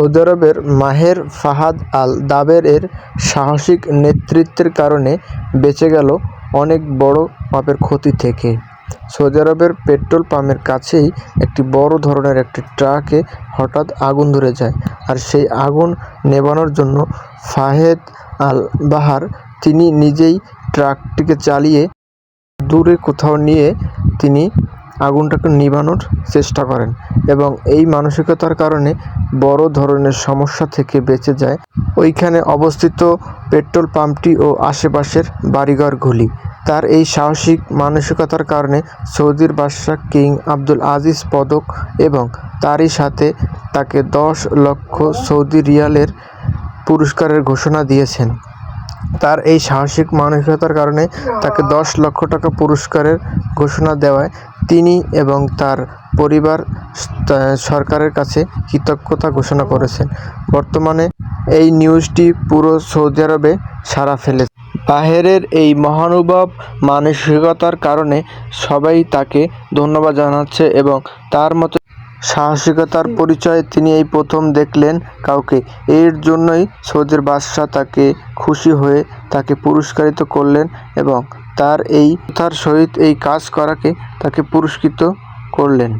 Saudi আরবের মাহের ফাহাদ আল দাবের এর সাহসিক নেতৃত্বের কারণে বেঁচে গেল অনেক বড় মাপের ক্ষতি থেকে। সৌদি আরবের পেট্রোল পাম্পের কাছেই একটি বড় ধরনের একটি ট্রাকে হঠাৎ আগুন ধরে যায় আর সেই আগুন নেভানোর জন্য ফাহেদ আল বাহার তিনি নিজেই ট্রাকটিকে চালিয়ে দূরে কোথাও নিয়ে তিনি আগুনটাকে নিভানোর চেষ্টা করেন এবং এই মানসিকতার কারণে বড় ধরনের সমস্যা থেকে বেঁচে যায়। ওইখানে অবস্থিত পেট্রোল পাম্পটি ও আশেপাশের বাড়িঘরগুলি। তার এই সাহসিক মানসিকতার কারণে সৌদির বাদশাহ কিং আব্দুল আজিজ পদক এবং তারই সাথে তাকে দশ লক্ষ সৌদি রিয়ালের পুরস্কারের ঘোষণা দিয়েছেন। তার এই সাহসিক মানসিকতার কারণে তাকে দশ লক্ষ টাকা পুরস্কারের ঘোষণা দেওয়ায় তিনি এবং তার পরিবার সরকারের কাছে কৃতজ্ঞতা ঘোষণা করেছেন। বর্তমানে এই নিউজটি পুরো সৌদি আরবে সাড়া ফেলেছে। বাহেরের এই মহানুভব মানসিকতার কারণে সবাই তাকে ধন্যবাদ জানাচ্ছে এবং তার মতো সাহসিকতার পরিচয়ে তিনি এই প্রথম দেখলেন কাউকে। এর জন্যই সৌদির বাদশাহ তাকে খুশি হয়ে তাকে পুরস্কারিত করলেন এবং তার এই তার সহিত এই কাজ করাকে তাকে পুরস্কৃত করলেন।